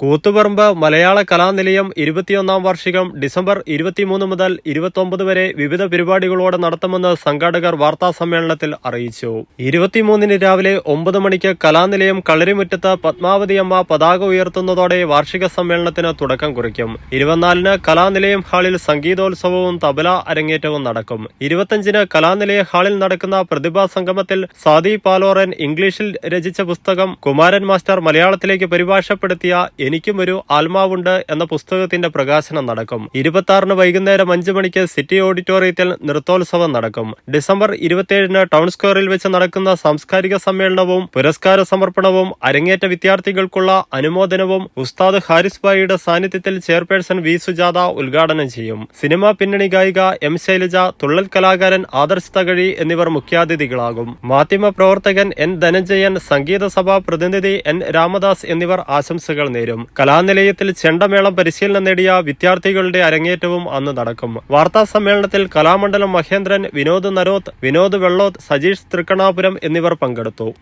കൂത്തുപറമ്പ് മലയാള കലാനിലയം ഇരുപത്തിയൊന്നാം വാർഷികം ഡിസംബർ ഇരുപത്തിമൂന്ന് മുതൽ ഇരുപത്തൊമ്പത് വരെ വിവിധ പരിപാടികളോടെ നടത്തുമെന്ന് സംഘാടകർ വാർത്താ സമ്മേളനത്തിൽ അറിയിച്ചു. ഇരുപത്തിമൂന്നിന് രാവിലെ ഒമ്പത് മണിക്ക് കലാനിലയം കളരിമുറ്റത്ത് പത്മാവതി അമ്മ പതാക ഉയർത്തുന്നതോടെ വാർഷിക സമ്മേളനത്തിന് തുടക്കം കുറിക്കും. ഇരുപത്തിനാലിന് കലാനിലയം ഹാളിൽ സംഗീതോത്സവവും തബല അരങ്ങേറ്റവും നടക്കും. ഇരുപത്തിയഞ്ചിന് കലാനിലയ ഹാളിൽ നടക്കുന്ന പ്രതിഭാ സംഗമത്തിൽ സാദി പാലോറൻ ഇംഗ്ലീഷിൽ രചിച്ച പുസ്തകം കുമാരൻ മാസ്റ്റർ മലയാളത്തിലേക്ക് പരിഭാഷപ്പെടുത്തിയ എനിക്കും ഒരു ആത്മാവുണ്ട് എന്ന പുസ്തകത്തിന്റെ പ്രകാശനം നടക്കും. ഇരുപത്തി ആറിന് വൈകുന്നേരം അഞ്ചു മണിക്ക് സിറ്റി ഓഡിറ്റോറിയത്തിൽ നൃത്തോത്സവം നടക്കും. ഡിസംബർ ഇരുപത്തിയേഴിന് ടൗൺ സ്ക്വയറിൽ വെച്ച് നടക്കുന്ന സാംസ്കാരിക സമ്മേളനവും പുരസ്കാര സമർപ്പണവും അരങ്ങേറ്റ വിദ്യാർത്ഥികൾക്കുള്ള അനുമോദനവും ഉസ്താദ് ഹാരിസ് ബായിയുടെ സാന്നിധ്യത്തിൽ ചെയർപേഴ്സൺ വി സുജാത ഉദ്ഘാടനം ചെയ്യും. സിനിമാ പിന്നണി ഗായിക എം ശൈലജ തുള്ളൽ കലാകാരൻ ആദർശ് തകഴി എന്നിവർ മുഖ്യാതിഥികളാകും. മാധ്യമ പ്രവർത്തകൻ എൻ ധനഞ്ജയൻ സംഗീത സഭാ പ്രതിനിധി എൻ രാമദാസ് എന്നിവർ ആശംസകൾ നേരും. കലാനിലയത്തിൽ ചെണ്ടമേളം പരിശീലനം നേടിയ വിദ്യാർത്ഥികളുടെ അരങ്ങേറ്റവും അന്ന് നടക്കും. വാർത്താ സമ്മേളനത്തിൽ കലാമണ്ഡലം മഹേന്ദ്രൻ വിനോദ് നരോത്ത് വിനോദ് വെള്ളോത്ത് സജീഷ് തൃക്കണാപുരം എന്നിവർ പങ്കെടുത്തു.